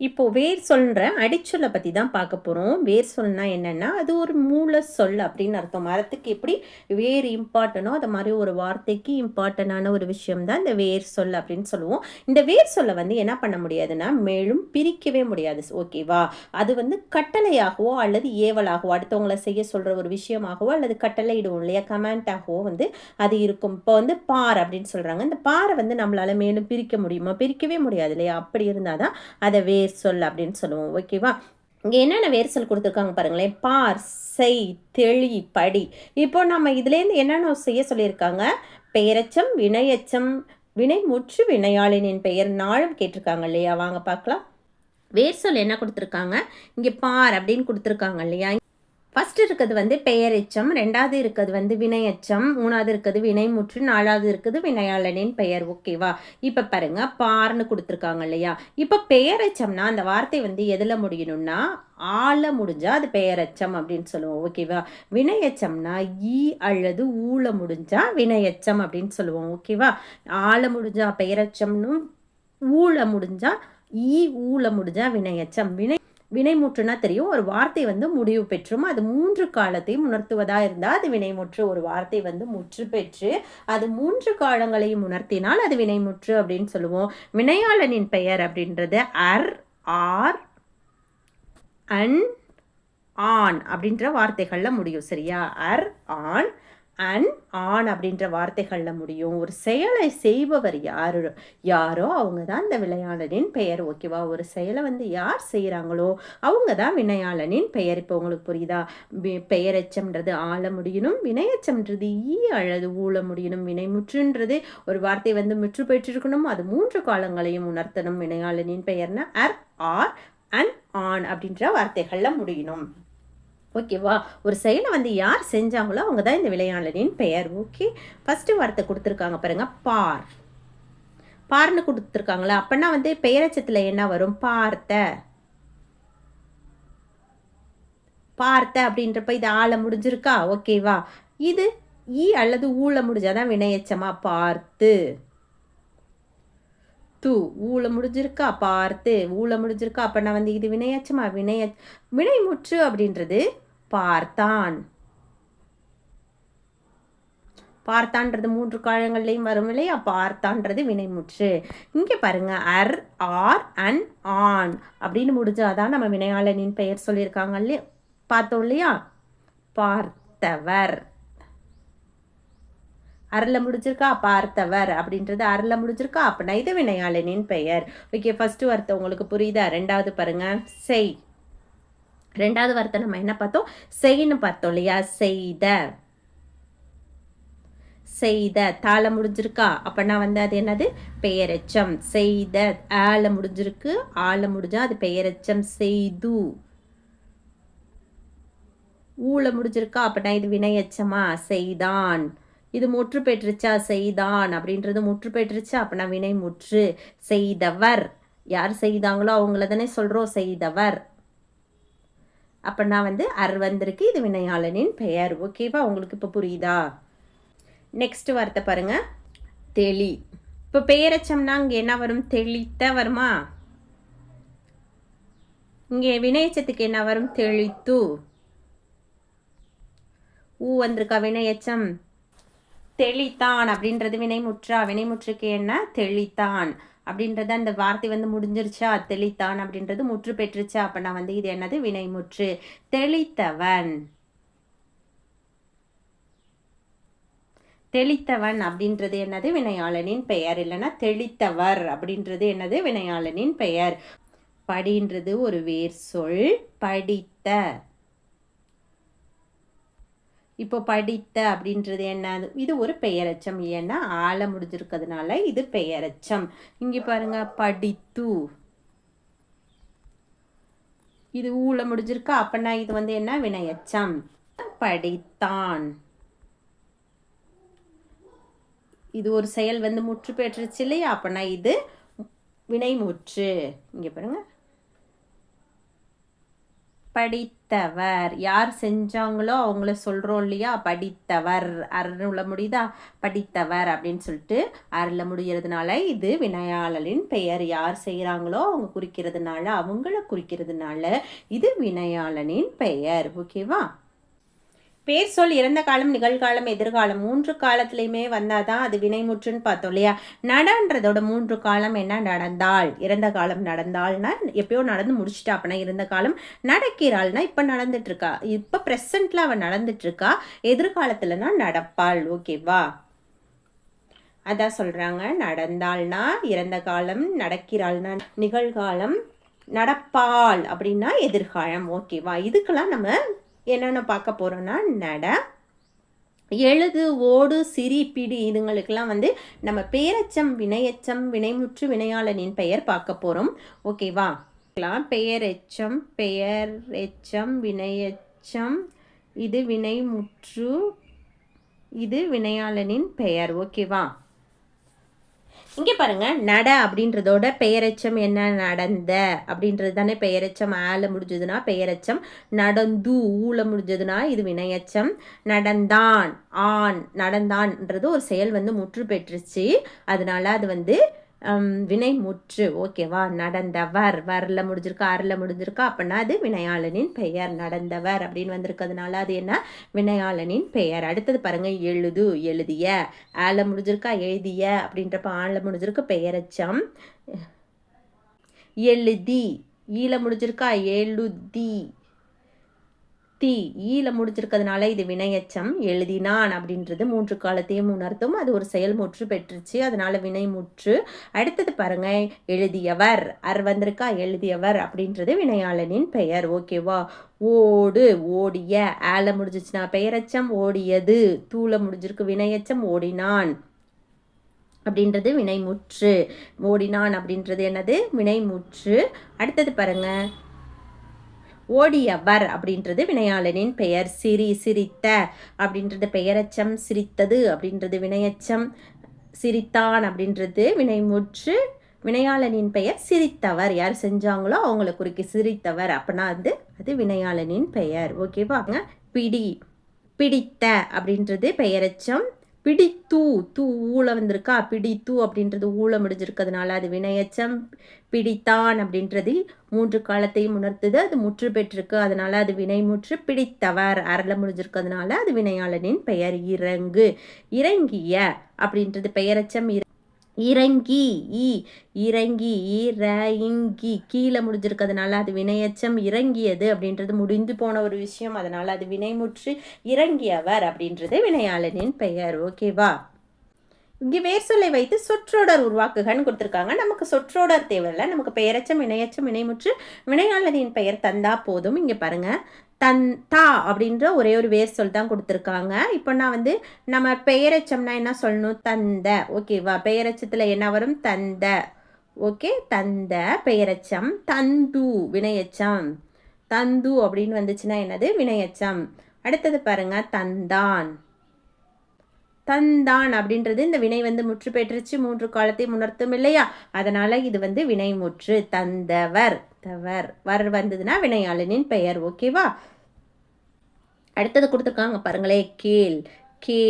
இப்போ வேர் சொல்கிற அடிச்சொல்லை பற்றி தான் பார்க்க போகிறோம் வேர் சொல்னா என்னென்னா அது ஒரு மூல சொல் அப்படின்னு அர்த்தம். மரத்துக்கு எப்படி வேர் இம்பார்ட்டனோ அது மாதிரி ஒரு வார்த்தைக்கு இம்பார்ட்டனான ஒரு விஷயம் தான் இந்த வேர் சொல் அப்படின்னு சொல்லுவோம். இந்த வேர் சொல்லை வந்து என்ன பண்ண முடியாதுன்னா மேலும் பிரிக்கவே முடியாது. ஓகேவா அது வந்து கட்டளையாகவோ அல்லது ஏவலாகவோ அடுத்தவங்களை செய்ய சொல்கிற ஒரு விஷயமாகவோ அல்லது கட்டளையிடுவோம் இல்லையா? கமெண்ட்டாகவோ வந்து அது இருக்கும். இப்போ வந்து பார் அப்படின்னு சொல்கிறாங்க இந்த பாரை வந்து நம்மளால் மேலும் பிரிக்க முடியுமா? பிரிக்கவே முடியாது இல்லையா? அப்படி இருந்தால் தான் அதை வேர் சொல் அப்படின்னு சொல்லுவோம் ஓகேவா இங்கே என்னென்ன வேர் சொல் கொடுத்துருக்காங்க பாருங்களேன். பார் செய் தெளி படி. இப்போ நம்ம இதுலேருந்து என்னென்ன செய்ய சொல்லியிருக்காங்க? பெயரச்சம் வினையச்சம் வினை முற்று வினையாளினின் பெயர் நாளும் கேட்டிருக்காங்க இல்லையா? வாங்க பார்க்கலாம். வேர் சொல் என்ன கொடுத்துருக்காங்க? இங்கே பார் அப்படின்னு கொடுத்துருக்காங்க இல்லையா? ஃபஸ்ட் இருக்கிறது வந்து பெயரெச்சம் ரெண்டாவது இருக்கிறது வந்து வினையச்சம் மூணாவது இருக்கிறது வினைமுற்று நாலாவது இருக்குது வினையாளனின் பெயர். ஓகேவா இப்போ பாருங்க பார்னு கொடுத்துருக்காங்க இல்லையா? இப்போ பெயரெச்சம்னா அந்த வார்த்தை வந்து எதில் முடியணும்னா ஆள முடிஞ்சால் அது பெயரச்சம் அப்படின்னு சொல்லுவோம். ஓகேவா வினையச்சம்னா ஈ அல்லது ஊழ முடிஞ்சால் வினையச்சம் அப்படின்னு சொல்லுவோம். ஓகேவா ஆள முடிஞ்சால் பெயரச்சம்னு ஊழ முடிஞ்சால் ஈ ஊழ முடிஞ்சால் வினையச்சம் வினை வினைமுற்றுனா தெரியும். ஒரு வார்த்தை வந்து முடிவு பெற்றும். அது மூன்று காலத்தையும் உணர்த்துவதாக இருந்தால் அது வினைமுற்று. ஒரு வார்த்தை வந்து முற்று பெற்று அது மூன்று காலங்களையும் உணர்த்தினால் அது வினைமுற்று அப்படின்னு சொல்லுவோம். வினையாளனின் பெயர் அப்படின்றது அர் ஆர் அன் ஆன் அப்படின்ற வார்த்தைகளில் முடியும். சரியா? அர் ஆன் அண்ட் ஆன் அப்படின்ற வார்த்தைகளில் முடியும். ஒரு செயலை செய்பவர் யாரு யாரோ அவங்க தான் இந்த விளையாளனின் பெயர். ஓகேவா ஒரு செயலை வந்து யார் செய்கிறாங்களோ அவங்க தான் வினையாளனின் பெயர். இப்போ உங்களுக்கு புரியுதா? வி- ஆள முடியணும் வினையச்சம்ன்றது ஈ அழது ஊழ முடியணும் வினைமுற்றுன்றது ஒரு வார்த்தை வந்து முற்று பெற்றிருக்கணும் அது மூன்று காலங்களையும் உணர்த்தணும் வினையாளனின் பெயர்னா அர் ஆர் அண்ட் ஆன் அப்படின்ற வார்த்தைகளில் முடியணும். ஓகேவா ஒரு செயலை வந்து யார் செஞ்சாங்களோ அவங்க தான் இந்த விளையாடலின் பெயர். ஓகே ஃபஸ்ட்டு வார்த்தை கொடுத்துருக்காங்க பாருங்க. பார். பார்னு கொடுத்துருக்காங்களா அப்படின்னா வந்து பெயரச்சத்தில் என்ன வரும்? பார்த்த. பார்த்த அப்படின்றப்ப இது ஆள முடிஞ்சிருக்கா? ஓகேவா இது ஈ அல்லது ஊழ முடிஞ்சாதான் வினையச்சமா? பார்த்து. து. ஊழ முடிஞ்சிருக்கா? பார்த்து. ஊழ முடிஞ்சிருக்கா? அப்படின்னா வந்து இது வினையச்சமா? வினைய வினைமுற்று அப்படின்றது பார்த்தான். பார்த்தான்றது மூன்று காலங்கள்லையும் வரும் இல்லையா? பார்த்தான்றது வினைமுற்று. இங்கே பாருங்க அர் ஆர் அன் ஆன் அப்படின்னு முடிஞ்சாதான் நம்ம வினையாளனின் பெயர் சொல்லியிருக்காங்க இல்லையா? பார்த்தோம் இல்லையா? பார்த்தவர். அருள முடிஞ்சிருக்கா? பார்த்தவர். அப்படின்றது அருள முடிஞ்சிருக்கா? அப்படின்னா இது வினையாளனின் பெயர். ஓகே ஃபர்ஸ்ட் வார்த்தை உங்களுக்கு புரியுதா? ரெண்டாவது பாருங்க செய். ரெண்டாவது வார்த்தை நம்ம என்ன பார்த்தோம்? செய்ன்னு பார்த்தோம் இல்லையா? செய்த. செய்த. தாள முடிஞ்சிருக்கா? அப்படின்னா வந்து அது என்னது? பெயரெச்சம். செய்த. ஆள முடிஞ்சிருக்கு. ஆள முடிஞ்சா அது பெயரெச்சம். செய்து. ஊழ முடிஞ்சிருக்கா? அப்படின்னா இது வினையச்சமா? செய்தான். இது முற்று பெற்றுச்சா? செய்தான். அப்படின்றது முற்று பெற்றுச்சா? அப்படின்னா வினை முற்று. செய்தவர். யார் செய்தாங்களோ அவங்கள தானே சொல்கிறோம் செய்தவர். அப்படின்னா வந்து அர் வந்திருக்கு இது வினையாளனின் பெயர். ஓகேவா உங்களுக்கு இப்போ புரியுதா? நெக்ஸ்ட் வார்த்தை பாருங்க. தெளி. இப்போ பெயரச்சம்னா இங்கே என்ன வரும்? தெளித்த வருமா? இங்கே வினையச்சத்துக்கு என்ன வரும்? தெளித்து. ஊ வந்திருக்கா வினையச்சம்? தெளித்தான் அப்படின்றது வினைமுற்றா? வினைமுற்றுக்கு என்ன? தெளித்தான். அப்படின்றது அந்த வார்த்தை வந்து முடிஞ்சிருச்சா? தெளித்தான் அப்படின்றது முற்று பெற்றுச்சா? அப்படின்னா வந்து இது என்னது? வினைமுற்று. தெளித்தவன். தெளித்தவன் அப்படின்றது என்னது? வினையாளனின் பெயர். இல்லைன்னா தெளித்தவர் அப்படின்றது என்னது? வினையாளனின் பெயர். படின்றது ஒரு வேர் சொல் படித்த இப்போ படித்த அப்படின்றது என்ன? இது ஒரு பெயரச்சம். ஏன்னா ஆள முடிஞ்சிருக்கிறதுனால இது பெயரச்சம். இங்கே பாருங்க படித்து. இது ஊழ முடிஞ்சிருக்கு? அப்படின்னா இது வந்து என்ன? வினையச்சம். படித்தான். இது ஒரு செயல் வந்து முற்று பெற்றுச்சு இல்லையா? அப்படின்னா இது வினைமுற்று. இங்கே பாருங்க. படித்தவர். யார் செஞ்சாங்களோ அவங்கள சொல்கிறோம் இல்லையா? படித்தவர். அருள முடியுதா? படித்தவர் அப்படின்னு சொல்லிட்டு அருள முடிகிறதுனால இது வினையாளரின் பெயர். யார் செய்கிறாங்களோ அவங்க குறிக்கிறதுனால அவங்கள குறிக்கிறதுனால இது வினையாளனின் பெயர். ஓகேவா பேர் சொல் இறந்த காலம் நிகழ்காலம் எதிர்காலம் மூன்று காலத்துலையுமே வந்தால் தான் அது வினைமுற்றுன்னு பார்த்தோம் இல்லையா? நடன்றதோட மூன்று காலம் என்ன? நடந்தால் இறந்த காலம் நடந்தால்னா எப்பயோ நடந்து முடிச்சுட்டா. அப்படின்னா இறந்த காலம் நடக்கிறாள்னா இப்போ நடந்துட்டுருக்கா. இப்போ ப்ரெசண்ட்ல அவன் நடந்துட்டு இருக்கா நடப்பாள். ஓகேவா? அதான் சொல்கிறாங்க நடந்தாள்னா இறந்த காலம் நடக்கிறாள்னா நிகழ்காலம் நடப்பாள் அப்படின்னா எதிர்காலம். ஓகேவா? இதுக்கெல்லாம் நம்ம என்னென்ன பார்க்க போகிறோன்னா நட எழுது ஓடு சிரி பிடி இதுங்களுக்கெல்லாம் வந்து நம்ம பேரச்சம் வினையச்சம் வினைமுற்று வினையாளனின் பெயர் பார்க்க போகிறோம் ஓகேவா பெயரெச்சம் பெயர் எச்சம் வினையச்சம் இது வினைமுற்று இது வினையாளனின் பெயர். ஓகேவா இங்கே பாருங்க நட அப்படின்றதோட பெயரச்சம் என்ன நடந்த அப்படின்றது தானே பெயரெச்சம். ஆல முடிஞ்சதுன்னா பெயரெச்சம் நடந்து ஊல முடிஞ்சதுன்னா இது வினையச்சம். நடந்தான் ஆண் நடந்தான்ன்றது ஒரு செயல் வந்து முற்று பெற்றுச்சு. அதனால அது வந்து வினை முற்று. ஓகேவா நடந்தவர். வரல முடிஞ்சிருக்கா அரில் முடிஞ்சிருக்கா. அப்படின்னா அது வினையாளனின் பெயர். நடந்தவர் அப்படின்னு வந்திருக்கிறதுனால அது என்ன? வினையாளனின் பெயர். அடுத்தது பாருங்க எழுது எழுதிய. ஆல முடிஞ்சிருக்கா? எழுதிய. அப்படின்றப்ப ஆள முடிஞ்சிருக்கு பெயரச்சம். எழுதி. ஈல முடிஞ்சிருக்கா? எழுதி. தி ஈல முடிஞ்சிருக்கிறதுனால இது வினையச்சம் எழுதினான் அப்படின்றது மூன்று காலத்தையும் உணர்த்தும். அது ஒரு செயல் முற்று பெற்றுச்சு. அதனால வினை முற்று. அடுத்தது பாருங்க எழுதியவர். அர் வந்திருக்கா? எழுதியவர் அப்படின்றது வினையாளனின் பெயர். ஓகேவா ஓடு ஓடிய. ஆல முடிஞ்சிச்சுன்னா பெயரச்சம். ஓடியது. தூள முடிஞ்சிருக்கு வினையச்சம். ஓடினான் அப்படின்றது வினைமுற்று ஓடினான் அப்படின்றது என்னது? வினைமுற்று அடுத்தது பாருங்கள் ஓடியவர் அப்படின்றது வினையாளனின் பெயர். சிரி சிரித்த அப்படின்றது பெயரச்சம். சிரித்தது அப்படின்றது வினையச்சம். சிரித்தான் அப்படின்றது வினைமுற்று. வினையாளனின் பெயர் சிரித்தவர். யார் செஞ்சாங்களோ அவங்கள குறிக்க சிரித்தவர். அப்படின்னா வந்து அது வினையாளனின் பெயர். ஓகேவாங்க பிடி பிடித்த அப்படின்றது பெயரச்சம். பிடித்தூ தூ ஊழ வந்திருக்கா? பிடித்தூ அப்படின்றது ஊழ முடிஞ்சிருக்கிறதுனால அது வினையச்சம் பிடித்தான் அப்படின்றது மூன்று காலத்தையும் உணர்த்துது அது முற்று பெற்றிருக்கு. அதனால அது வினை முற்று பிடித்தவர் அறல முடிஞ்சிருக்கிறதுனால அது வினையாளனின் பெயர் இறங்கு இறங்கிய அப்படின்றது பெயரச்சம் இறங்கி ஈ இறங்கி இறங்கி. கீழே முடிஞ்சிருக்கிறதுனால அது வினையச்சம் இறங்கியது அப்படின்றது முடிந்து போன ஒரு விஷயம். அதனால் அது வினைமுற்று இறங்கியவர் அப்படின்றது வினையாளனின் பெயர். ஓகேவா இங்கே வேர் சொல்லை வைத்து சொற்றொடர் உருவாக்குகன்னு கொடுத்துருக்காங்க. நமக்கு சொற்றொடர் தேவையில்லை. நமக்கு பெயரச்சம் வினையச்சம் வினைமுற்று வினையாளனின் பெயர் தந்தா போதும். இங்கே பாருங்கள் தன் தா அப்படின்ற ஒரே ஒரு வேர் சொல் தான் கொடுத்துருக்காங்க. இப்போ நான் வந்து நம்ம பெயரச்சம்னா என்ன சொல்லணும்? தந்த. ஓகேவா பெயரச்சத்தில் என்ன வரும்? தந்த. ஓகே தந்த பெயரச்சம். தந்து வினையச்சம். தந்து அப்படின்னு வந்துச்சுன்னா என்னது? வினையச்சம். அடுத்தது பாருங்க தந்தான். தந்தான் அப்படின்றது இந்த வினை வந்து முற்று பெற்றுச்சு மூன்று காலத்தை உணர்த்தும் இல்லையா? அதனால இது வந்து வினை முற்று தந்தவர் தவர். வர் வந்ததுன்னா வினையாளனின் பெயர் ஓகேவா அடுத்தது கொடுத்துருக்காங்க பாருங்களே கேள் கே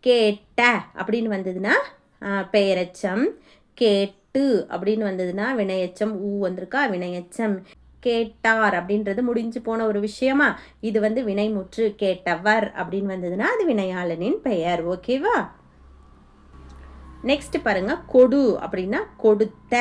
கேட்ட அப்படின்னு வந்ததுன்னா பெயரச்சம் கேட்டு அப்படின்னு வந்ததுன்னா வினையச்சம் ஊ வந்திருக்கா? வினையச்சம். கேட்டார் அப்படின்றது முடிஞ்சு போன ஒரு விஷயமா? இது வந்து வினைமுற்று கேட்டவர் அப்படின்னு வந்ததுன்னா அது வினையாளனின் பெயர். ஓகேவா? நெக்ஸ்ட் பாருங்க. கொடு அப்படின்னா கொடுத்த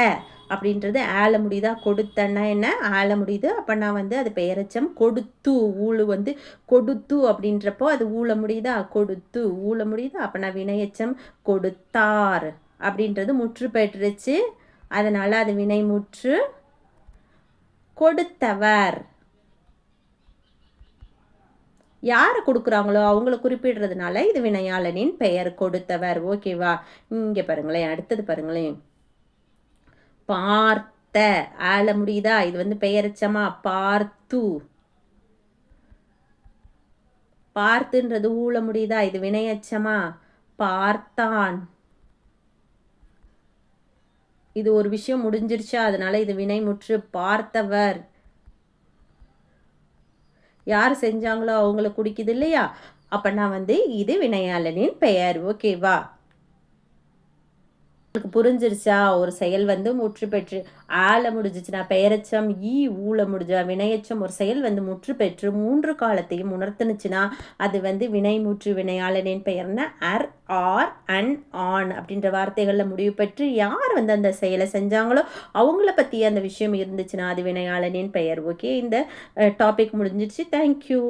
அப்படின்றது ஆள முடியுதா கொடுத்தன்னா என்ன? ஆள முடியுது அப்போனா வந்து அது பெயரச்சம் கொடுத்து ஊழு வந்து கொடுத்து அப்படின்றப்போ அது ஊழ முடியுதா கொடுத்து ஊழ முடியுதா அப்போனா வினையச்சம் கொடுத்தார் அப்படின்றது முற்று பெற்றுச்சு அதனால் அது வினை முற்று கொடுத்தவர். யாரை கொடுக்குறாங்களோ அவங்கள குறிப்பிடுறதுனால இது வினையாளனின் பெயர் கொடுத்தவர். ஓகேவா இங்கே பாருங்களேன் அடுத்தது பாருங்களேன். பார்த்த ஆள முடியுதா? இது வந்து பெயரச்சமா? பார்த்து. பார்த்துன்றது ஊழ முடியுதா? இது வினையச்சமா? பார்த்தான். இது ஒரு விஷயம் முடிஞ்சிருச்சா? அதனால இது வினை முற்று பார்த்தவர். யார் செஞ்சாங்களோ அவங்கள குடிக்குது இல்லையா? அப்போனா வந்து இது வினையாளனின் பெயர். ஓகேவா? உங்களுக்கு புரிஞ்சிருச்சா? ஒரு செயல் வந்து முற்று பெற்று ஆல முடிஞ்சிச்சுன்னா பெயரச்சம் ஈ ஊல முடிஞ்சா வினையச்சம் ஒரு செயல் வந்து முற்று பெற்று மூன்று காலத்தையும் உணர்த்துனுச்சுன்னா அது வந்து வினை முற்று வினையாளனின் பெயர்னா அர் ஆர் அன் ஆன் அப்படின்ற வார்த்தைகளில் முடிவு பெற்று யார் வந்து அந்த செயலை செஞ்சாங்களோ அவங்கள பற்றி அந்த விஷயம் இருந்துச்சுன்னா அது வினையாளனின் பெயர். ஓகே இந்த டாபிக் முடிஞ்சிடுச்சு தேங்க்யூ